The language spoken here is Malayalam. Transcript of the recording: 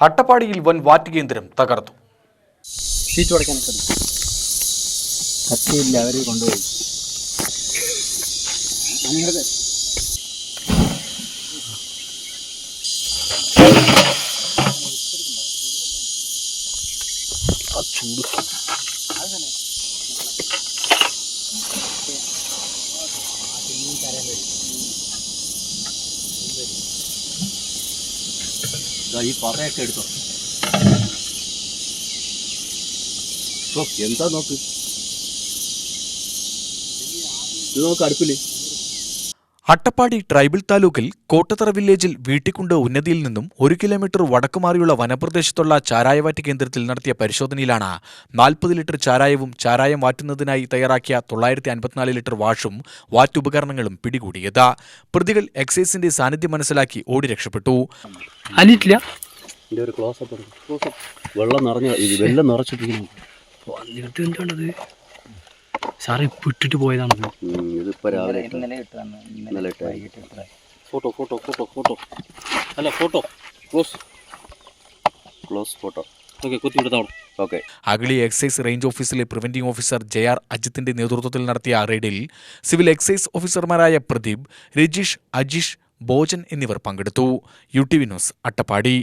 അട്ടപ്പാടിയിൽ വൻ വാറ്റ് കേന്ദ്രം തകർത്തു കൊണ്ടുപോയി. ഈ പറയൊക്കെ എടുത്തോ. ഓ, എന്താ നോക്ക്? ഇത് നോക്ക് അടുപ്പിൽ. അട്ടപ്പാടി ട്രൈബൽ താലൂക്കിൽ കോട്ടത്തറ വില്ലേജിൽ വീട്ടിക്കുണ്ട് ഉന്നതിയിൽ നിന്നും ഒരു കിലോമീറ്റർ വടക്കുമാറിയുള്ള വനപ്രദേശത്തുള്ള ചാരായവാറ്റ് കേന്ദ്രത്തിൽ നടത്തിയ പരിശോധനയിലാണ് നാൽപ്പത് ലിറ്റർ ചാരായവും ചാരായം വാറ്റുന്നതിനായി തയ്യാറാക്കിയ തൊള്ളായിരത്തി അൻപത്തിനാല് ലിറ്റർ വാഷും വാറ്റുപകരണങ്ങളും പിടികൂടിയത്. പ്രതികൾ എക്സൈസിന്റെ സാന്നിധ്യം മനസ്സിലാക്കി ഓടി രക്ഷപ്പെട്ടു. വെള്ളം നിറഞ്ഞ വെള്ളം നിറച്ചിട്ടിരിക്കുന്നു. സാറേ ഇപ്പൊ ഇട്ടിട്ട് പോയതാണ് ഉം, ഇതിപ്പോ രാവിലെ ഇട്ട- ഇന്നലെ ഇട്ട. ഫോട്ടോ ഫോട്ടോ ഫോട്ടോ ഫോട്ടോ അല്ല photo close close photo okay കുത്തിയെടുത്തോളൂ okay Agali excise range ഓഫീസിലെ പ്രിവെന്റിംഗ് ഓഫീസർ ജെ ആർ അജിത്തിന്റെ നേതൃത്വത്തിൽ നടത്തിയ റെയ്ഡിൽ സിവിൽ എക്സൈസ് ഓഫീസർമാരായ പ്രദീപ് രജീഷ് അജീഷ് ഭോജൻ എന്നിവർ പങ്കെടുത്തു. U T V news Attappadi.